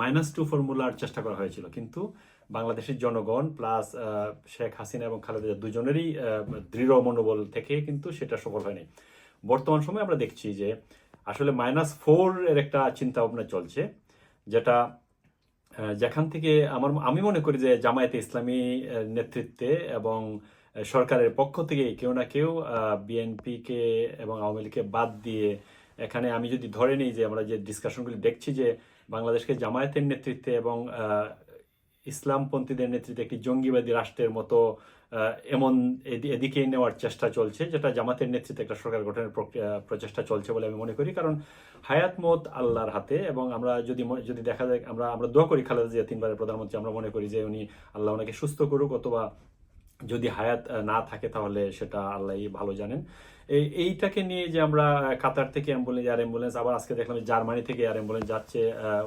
Minus two ফর্মুলার চেষ্টা করা হয়েছিল। কিন্তু বাংলাদেশের জনগণ প্লাস শেখ হাসিনা এবং খালেদা দুজনেরই দৃঢ় মনোবল থেকে কিন্তু সেটা সফল হয়নি। বর্তমান সময়ে আমরা দেখছি যে আসলে মাইনাস ফোর এর একটা চিন্তা ভাবনা চলছে, যেটা যেখান থেকে আমার, আমি মনে করি যে জামায়াতে ইসলামী নেতৃত্বে এবং সরকারের পক্ষ থেকে কেউ না কেউ বিএনপিকে এবং আওয়ামী লীগকে বাদ দিয়ে এখানে আমি যদি ধরে নিই যে আমরা যে ডিসকাশনগুলি দেখছি যে বাংলাদেশকে জামায়াতের নেতৃত্বে এবং ইসলামপন্থীদের নেতৃত্বে একটি জঙ্গিবাদী রাষ্ট্রের মতো এমন এদি- এদিকে নেওয়ার চেষ্টা চলছে, যেটা জামাতের নেতৃত্বে একটা সরকার গঠনের প্রচেষ্টা চলছে বলে আমি মনে করি। কারণ হায়াত মত আল্লাহর হাতে এবং আমরা যদি যদি দেখা যায়, আমরা আমরা দোয়া করি খালেদা জিয়া তিনবারের প্রধানমন্ত্রী, আমরা মনে করি যে উনি আল্লাহ ওনাকে সুস্থ করুক অথবা যদি হায়াত না থাকে তাহলে সেটা আল্লাহই ভালো জানেন। এই এইটাকে নিয়ে যে আমরা কাতার থেকে অ্যাম্বুলেন্স এয়ার অ্যাম্বুলেন্স আবার আজকে দেখলাম জার্মানি থেকে এয়ার অ্যাম্বুলেন্স যাচ্ছে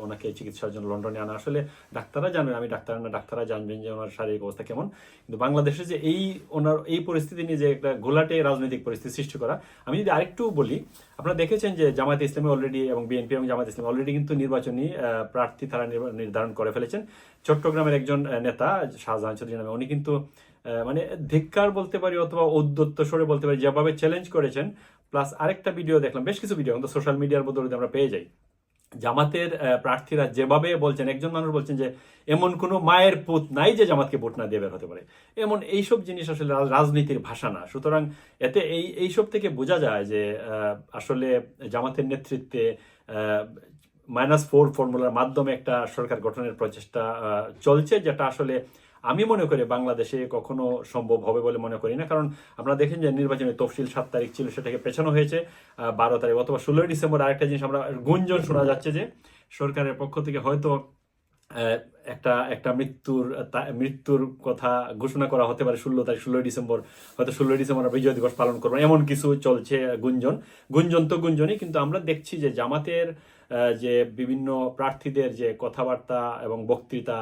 ওনাকে চিকিৎসার জন্য লন্ডনে আনা। আসলে ডাক্তাররা জানবেন আমি ডাক্তার না, ডাক্তাররা জানবেন যে ওনার শারীরিক অবস্থা কেমন। কিন্তু বাংলাদেশে যে এই ওনার, এই পরিস্থিতি নিয়ে যে একটা ঘোলাটে রাজনৈতিক পরিস্থিতি সৃষ্টি করা, আমি যদি আরেকটু বলি, আপনারা দেখেছেন যে জামায়াত ইসলামী অলরেডি এবং বিএনপি এবং জামায়াত ইসলামী অলরেডি কিন্তু নির্বাচনী প্রার্থী তারা নির্ধারণ করে ফেলেছেন। চট্টগ্রামের একজন নেতা, শাহজাহান চৌধুরী নামে, উনি কিন্তু মানে ধিক্কার বলতে পারি অথবা উদ্যত্ত স্বরে বলতে পারি, যেভাবে চ্যালেঞ্জ করেছেন প্লাস আরেকটা ভিডিও দেখলাম, বেশ কিছু ভিডিও কিন্তু সোশ্যাল মিডিয়ার বদলে আমরা পেয়ে যাই। জামাতের প্রার্থীরা যেভাবে বলছেন, একজন মানুষ বলছেন যে, এমন কোনো মায়ের পুত নাই যে জামাতকে ভোট না দিয়ে বের হতে পারে। এমন এইসব জিনিস আসলে রাজ- রাজনীতির ভাষা না। সুতরাং এতে এই, এইসব থেকে বোঝা যায় যে আসলে জামাতের নেতৃত্বে মাইনাস ফোর ফর্মুলার মাধ্যমে একটা সরকার গঠনের প্রচেষ্টা চলছে, যেটা আসলে আমি মনে করি বাংলাদেশে কখনো সম্ভব হবে বলে মনে করি না। কারণ আপনারা দেখেন যে নির্বাচনের তফসিল সাত তারিখ ছিল, সেটাকে পেছানো হয়েছে বারো তারিখ অথবা ষোলোই ডিসেম্বর আরেকটা জিনিস আমরা গুঞ্জন শোনা যাচ্ছে যে সরকারের পক্ষ থেকে হয়তো একটা একটা মৃত্যুর মৃত্যুর কথা ঘোষণা করা হতে পারে ষোলো তারিখ, ষোলোই ডিসেম্বর, হয়তো ষোলোই ডিসেম্বর আমরা বিজয় দিবস পালন করব, এমন কিছু চলছে গুঞ্জন। গুঞ্জন তো গুঞ্জনই, কিন্তু আমরা দেখছি যে জামাতের যে বিভিন্ন প্রার্থীদের যে কথাবার্তা এবং বক্তৃতা,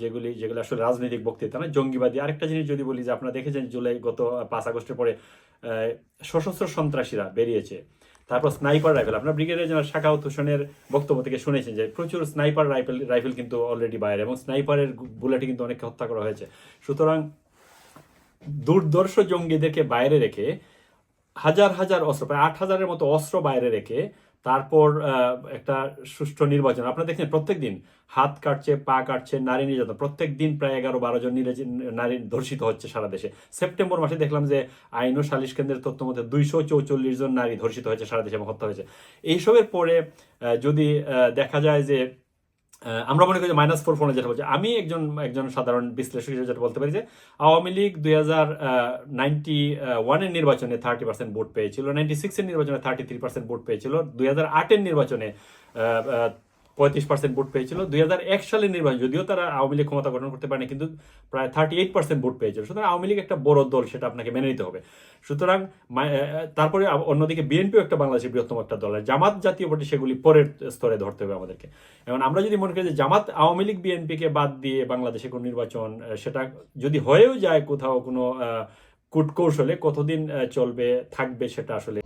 যেগুলি যেগুলি আসলে রাজনৈতিক বক্তৃতা না জঙ্গিবাদী। আরেকটা জিনিস যদি বলি যে আপনারা দেখেছেন জুলাই, গত পাঁচ আগস্টের পরে সশস্ত্র সন্ত্রাসীরা বেরিয়েছে। তারপর স্নাইপার রাইফেল। আপনার ব্রিগেডিয়ার জেনারেল শাখাউত হোসেনের বক্তব্য থেকে শুনেছেন যে প্রচুর স্নাইপার রাইফেল রাইফেল কিন্তু অলরেডি বাইরে এবং স্নাইপারের বুলেটে কিন্তু অনেককে হত্যা করা হয়েছে। সুতরাং দুর্দর্শ জঙ্গিদেরকে বাইরে রেখে, হাজার হাজার অস্ত্র, প্রায় আট হাজারের মতো অস্ত্র বাইরে রেখে তারপর একটা সুষ্ঠু নির্বাচন। আপনারা দেখছেন প্রত্যেক দিন হাত কাটছে, পা কাটছে, নারী নির্যাতন। প্রত্যেক দিন প্রায় এগারো বারো জন নারী ধর্ষিত হচ্ছে সারা দেশে। সেপ্টেম্বর মাসে দেখলাম যে আইন ও সালিশ কেন্দ্রের তথ্য মধ্যে দুইশো চৌচল্লিশ জন নারী ধর্ষিত হয়েছে সারা দেশে এবং হত্যা হয়েছে। এইসবের পরে যদি দেখা যায় যে আমরা মনে করি যে মাইনাস ফোর ফোনে যেটা বলছি, আমি একজন একজন সাধারণ বিশ্লেষক হিসেবে যেটা বলতে পারি যে আওয়ামী লীগ দুই হাজার নাইনটি ওয়ানের নির্বাচনে থার্টি পার্সেন্ট ভোট পেয়েছিল নাইনটি সিক্সের নির্বাচনে থার্টি থ্রি পার্সেন্ট ভোট পেয়েছিল, দুই হাজার আটের নির্বাচনে পঁয়ত্রিশ পার্সেন্ট ভোট পেয়েছিল। দুই হাজার এক সালের নির্বাচন, যদিও তারা আওয়ামী লীগ ক্ষমতা গঠন করতে পারেনি, কিন্তু প্রায় থার্টি এইট পার্সেন্ট ভোট পেয়েছিল। সুতরাং আওয়ামী লীগ একটা বড় দল, সেটা আপনাকে মেনে নিতে হবে। সুতরাং তারপরে অন্যদিকে বিএনপিও একটা বাংলাদেশের বৃহত্তম একটা দল। জামাত জাতীয় পার্টি সেগুলি পরের স্তরে ধরতে হবে আমাদেরকে। এখন আমরা যদি মনে করি যে জামাত আওয়ামী লীগ বিএনপিকে বাদ দিয়ে বাংলাদেশে কোনো নির্বাচন সেটা যদি হয়েও যায় কোথাও কোনো কূটকৌশলে কতদিন চলবে, থাকবে সেটা আসলে